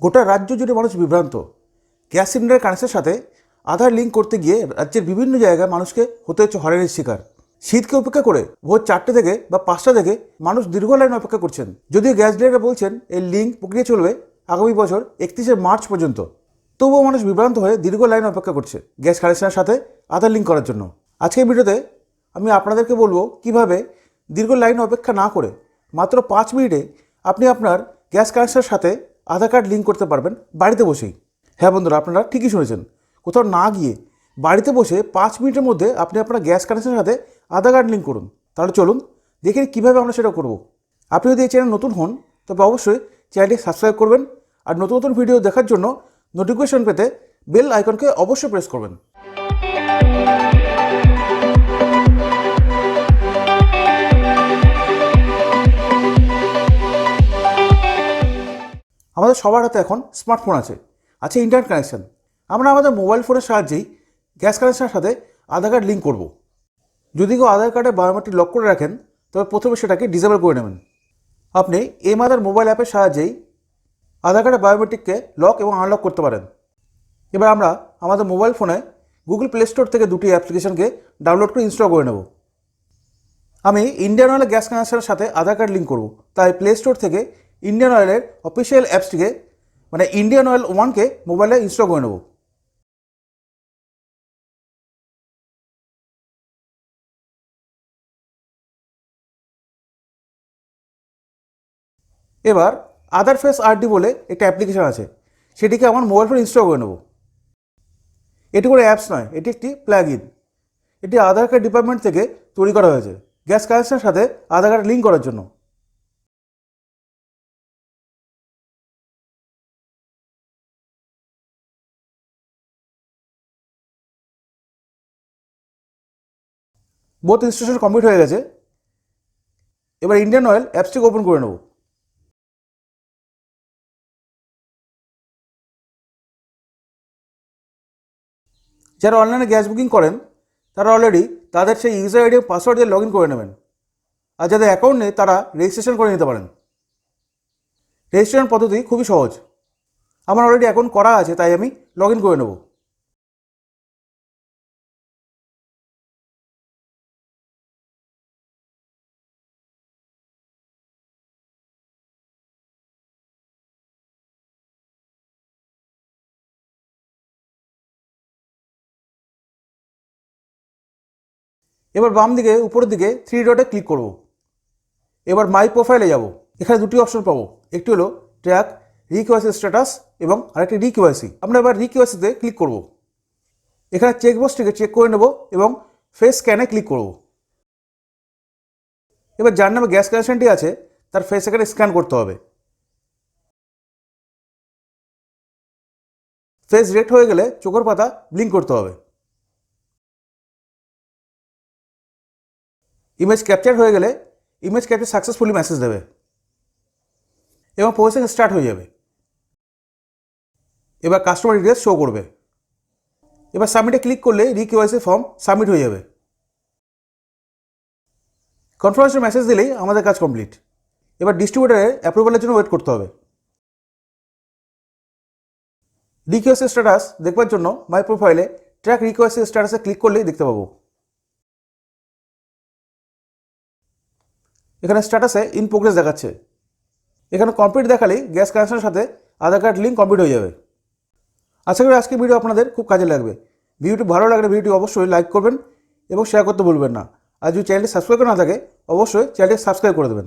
গোটা রাজ্য জুড়ে মানুষ বিভ্রান্ত। গ্যাস সিলিন্ডার কানেকশনের সাথে আধার লিঙ্ক করতে গিয়ে রাজ্যের বিভিন্ন জায়গায় মানুষকে হতে হচ্ছে হয়রানির শিকার। শীতকে উপেক্ষা করে ভোর চারটে থেকে বা পাঁচটা থেকে মানুষ দীর্ঘ লাইন অপেক্ষা করছেন। যদিও গ্যাস ডিলাররা বলছেন, এই লিঙ্ক প্রক্রিয়া চলবে আগামী বছর একত্রিশে মার্চ পর্যন্ত। তবুও মানুষ বিভ্রান্ত হয়ে দীর্ঘ লাইন অপেক্ষা করছে গ্যাস কানেকশনের সাথে আধার লিঙ্ক করার জন্য। আজকের ভিডিওতে আমি আপনাদেরকে বলব কীভাবে দীর্ঘ লাইন অপেক্ষা না করে মাত্র পাঁচ মিনিটে আপনি আপনার গ্যাস কানেকশনের সাথে আধার কার্ড লিঙ্ক করতে পারবেন, বাড়িতে বসেই। হ্যাঁ বন্ধুরা, আপনারা ঠিকই শুনেছেন। কোথাও না গিয়ে বাড়িতে বসে পাঁচ মিনিটের মধ্যে আপনি আপনার গ্যাস কানেকশনের সাথে আধার কার্ড লিঙ্ক করুন। তাহলে চলুন, দেখে কীভাবে আমরা সেটা করব। আপনি যদি এই চ্যানেল নতুন হন, তবে অবশ্যই চ্যানেলটি সাবস্ক্রাইব করবেন আর নতুন নতুন ভিডিও দেখার জন্য নোটিফিকেশন পেতে বেল আইকনকে অবশ্যই প্রেস করবেন। আমাদের সবার হাতে এখন স্মার্টফোন আছে। আছে ইন্টারনেট কানেকশান আমরা আমাদের মোবাইল ফোনের সাহায্যেই গ্যাস কানেকশনের সাথে আধার কার্ড লিঙ্ক করব। যদি কেউ আধার কার্ডে বায়োমেট্রিক লক করে রাখেন, তবে প্রথমে সেটাকে ডিসেবল করে নেবেন। আপনি এম আধার মোবাইল অ্যাপের সাহায্যেই আধার কার্ডের বায়োমেট্রিককে লক এবং আনলক করতে পারেন। এবার আমরা আমাদের মোবাইল ফোনে গুগল প্লে স্টোর থেকে দুটি অ্যাপ্লিকেশনকে ডাউনলোড করে ইনস্টল করে নেব। আমি ইন্ডিয়ান অয়েলের গ্যাস কানেকশনের সাথে আধার কার্ড লিঙ্ক করব। তাই প্লে স্টোর থেকে ইন্ডিয়ান অয়েলের অফিসিয়াল অ্যাপসটিকে মানে ইন্ডিয়ান অয়েল ওয়ানকে মোবাইলে ইনস্টল করে নেব। এবার আধার ফেস আরডি বলে একটা অ্যাপ্লিকেশন আছে, সেটিকে আমার মোবাইল ফোনে ইনস্টল করে নেব। এটি কোনো অ্যাপস নয়, এটি একটি প্ল্যাগ ইন এটি আধার কার্ড ডিপার্টমেন্ট থেকে তৈরি করা হয়েছে গ্যাস কানেকশনের সাথে আধার কার্ড লিঙ্ক করার জন্য। বোথ ইনস্টলেশন কমপ্লিট হয়ে গেছে। এবার ইন্ডিয়ান অয়েল অ্যাপসটিকে ওপেন করে নেব। যারা অনলাইনে গ্যাস বুকিং করেন, তারা অলরেডি তাদের সেই ইউজার আইডি পাসওয়ার্ড দিয়ে লগ ইন করে নেবেন। আর যাদের অ্যাকাউন্ট নেই, তারা রেজিস্ট্রেশন করে নিতে পারেন। রেজিস্ট্রেশন পদ্ধতি খুবই সহজ। আমার অলরেডি অ্যাকাউন্ট করা আছে, তাই আমি লগ ইন করে নেব। এবার বাম দিকে, উপরের দিকে থ্রি ডটে ক্লিক করব। এবার মাই প্রোফাইলে যাব। এখানে দুটি অপশন পাবো। একটি হলো ট্র্যাক রিকিউআইসি স্ট্যাটাস এবং আরেকটি রিকিউআইসি আমরা এবার রিকিউআইসিতে ক্লিক করব। এখানে চেক বক্সটিকে চেক করে নেব এবং ফেস স্ক্যানে ক্লিক করব। এবার যার নামে গ্যাস কানেকশনটি আছে, তার ফেস এখানে স্ক্যান করতে হবে। ফেস রেট হয়ে গেলে চোখের পাতা ব্লিঙ্ক করতে হবে। ইমেজ ক্যাপচার হয়ে গেলে ইমেজ ক্যাপচার সাকসেসফুলি মেসেজ দেবে এবং প্রসেসিং স্টার্ট হয়ে যাবে। এবার কাস্টমার ডিটেলস শো করবে। এবার সাবমিটে ক্লিক করলে রিকেওয়াইসি ফর্ম সাবমিট হয়ে যাবে। কনফার্মেশন মেসেজ দিলেই আমাদের কাজ কমপ্লিট এবার ডিস্ট্রিবিউটারের অ্যাপ্রুভালের জন্য ওয়েট করতে হবে। রিকোয়েসি স্ট্যাটাস দেখবার জন্য মাই প্রোফাইলে ট্র্যাক রিকোয়েসি স্ট্যাটাসে ক্লিক করলেই দেখতে পাবো। এখানে স্ট্যাটাসে ইন প্রোগ্রেস দেখাচ্ছে। এখানে কমপ্লিট দেখালেই গ্যাস কানেকশনের সাথে আধার কার্ড লিঙ্ক কমপ্লিট হয়ে যাবে। আশা করি আজকের ভিডিও আপনাদের খুব কাজে লাগবে। ভিডিওটি ভালো লাগলে ভিডিওটি অবশ্যই লাইক করবেন এবং শেয়ার করতে ভুলবেন না। আর যদি চ্যানেলটি সাবস্ক্রাইব করে না থাকে, অবশ্যই চ্যানেলটি সাবস্ক্রাইব করে দেবেন।